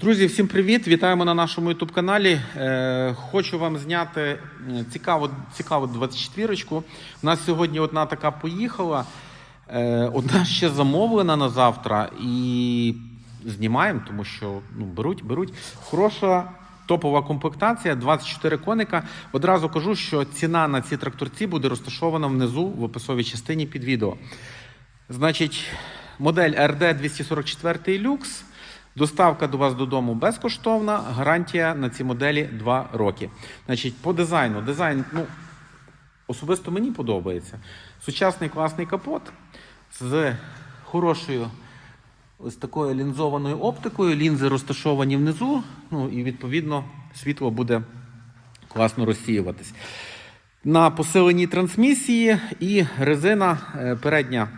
Друзі, всім привіт! Вітаємо на нашому youtube каналі. Е, хочу вам зняти цікаву, цікаву 24-ку. У нас сьогодні одна така поїхала, е, одна ще замовлена на завтра і знімаємо, тому що ну, беруть, беруть. Хороша топова комплектація, 24 коника. Одразу кажу, що ціна на ці тракторці буде розташована внизу в описовій частині під відео. Значить, модель RD 244 люкс. Доставка до вас додому безкоштовна. Гарантія на ці моделі 2 роки. Значить, по дизайну. Дизайн, ну, особисто мені подобається. Сучасний класний капот з хорошою ось такою лінзованою оптикою. Лінзи розташовані внизу. Ну і відповідно світло буде класно розсіюватись. На посиленій трансмісії і резина е, передня,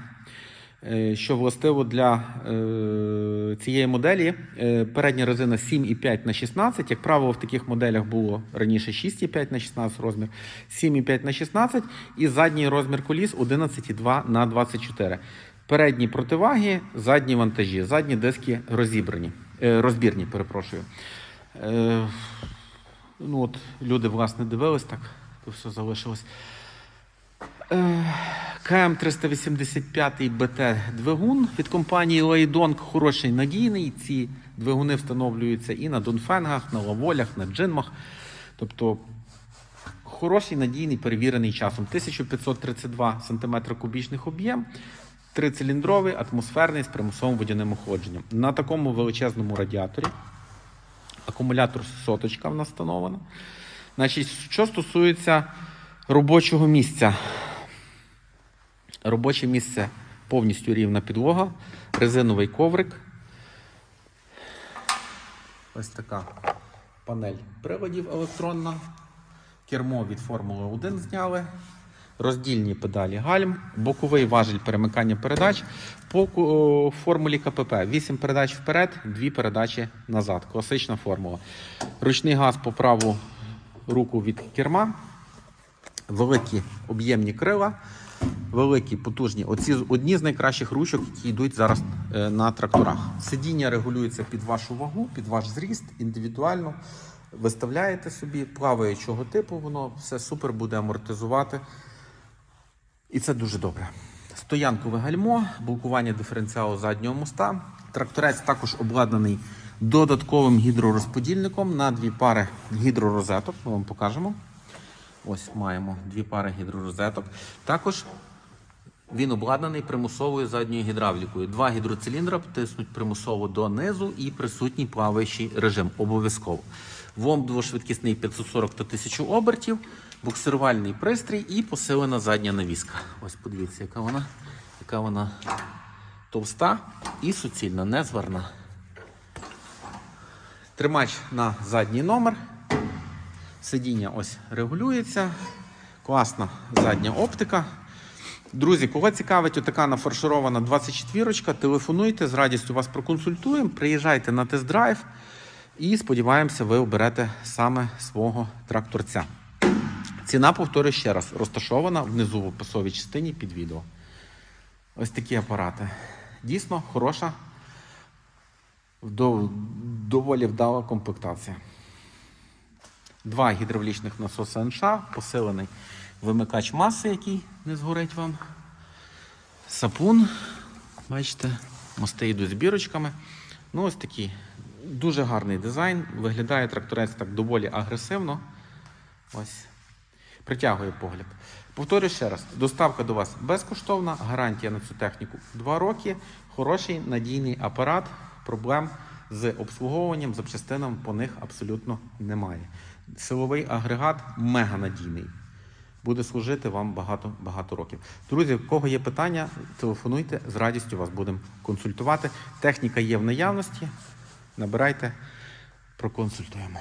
що властиво для е, цієї моделі. Е, Передня резина 7,5 на 16. Як правило, в таких моделях було раніше 6,5 на 16 розмір, 7,5 на 16 і задній розмір коліс 11,2 на 24. Передні противаги, задні вантажі, задні диски розібрані, е, розбірні, перепрошую. Е, Ну от люди, власне, дивились так, то все залишилось. КМ 385 БТ двигун від компанії Лейдонг хороший надійний. Ці двигуни встановлюються і на Донфенгах, на лаволях, на джинмах. Тобто хороший, надійний, перевірений часом. 1532 см кубічних об'єм, трициліндровий, атмосферний з примусовим водяним охолодженням. На такому величезному радіаторі акумулятор соточка в нас встановлена. Значить, що стосується робочого місця. Робоче місце повністю рівна підлога, резиновий коврик. Ось така панель приладів електронна. Кермо від Формули 1 зняли. Роздільні педалі гальм, боковий важіль перемикання передач по формулі КПП. 8 передач вперед, 2 передачі назад. Класична формула. Ручний газ по праву руку від керма. Великі об'ємні крила, великі, потужні. Оці одні з найкращих ручок, які йдуть зараз е, на тракторах. Сидіння регулюється під вашу вагу, під ваш зріст, індивідуально. Виставляєте собі плаваючого типу, воно все супер буде амортизувати. І це дуже добре. Стоянкове гальмо, блокування диференціалу заднього моста. Тракторець також обладнаний додатковим гідророзподільником на дві пари гідророзеток. Ми вам покажемо. Ось маємо дві пари гідророзеток. Також він обладнаний примусовою задньою гідравлікою. Два гідроциліндра тиснуть примусово донизу і присутній плаваючий режим. Обов'язково. ВОМ двошвидкісний 540 та 1000 обертів, буксирувальний пристрій і посилена задня навіска. Ось подивіться, яка вона, яка вона товста і суцільна, не зварна. Тримач на задній номер. Сидіння ось регулюється. Класна задня оптика. Друзі, кого цікавить отака нафарширована 24-ка, телефонуйте, з радістю вас проконсультуємо. Приїжджайте на тест-драйв і сподіваємося, ви оберете саме свого тракторця. Ціна, повторюю ще раз, розташована внизу в описовій частині під відео. Ось такі апарати. Дійсно хороша, доволі вдала комплектація. Два гідравлічних насоси НШ, посилений вимикач маси, який не згорить вам. Сапун. Бачите, мости йдуть з бірочками. Ну, ось такий дуже гарний дизайн. Виглядає тракторець так доволі агресивно. Ось. Притягує погляд. Повторюю ще раз: доставка до вас безкоштовна, гарантія на цю техніку 2 роки. Хороший надійний апарат. Проблем з обслуговуванням запчастинам по них абсолютно немає. Силовий агрегат мега надійний. Буде служити вам багато багато років. Друзі, в кого є питання, телефонуйте, з радістю вас будемо консультувати. Техніка є в наявності. Набирайте, проконсультуємо.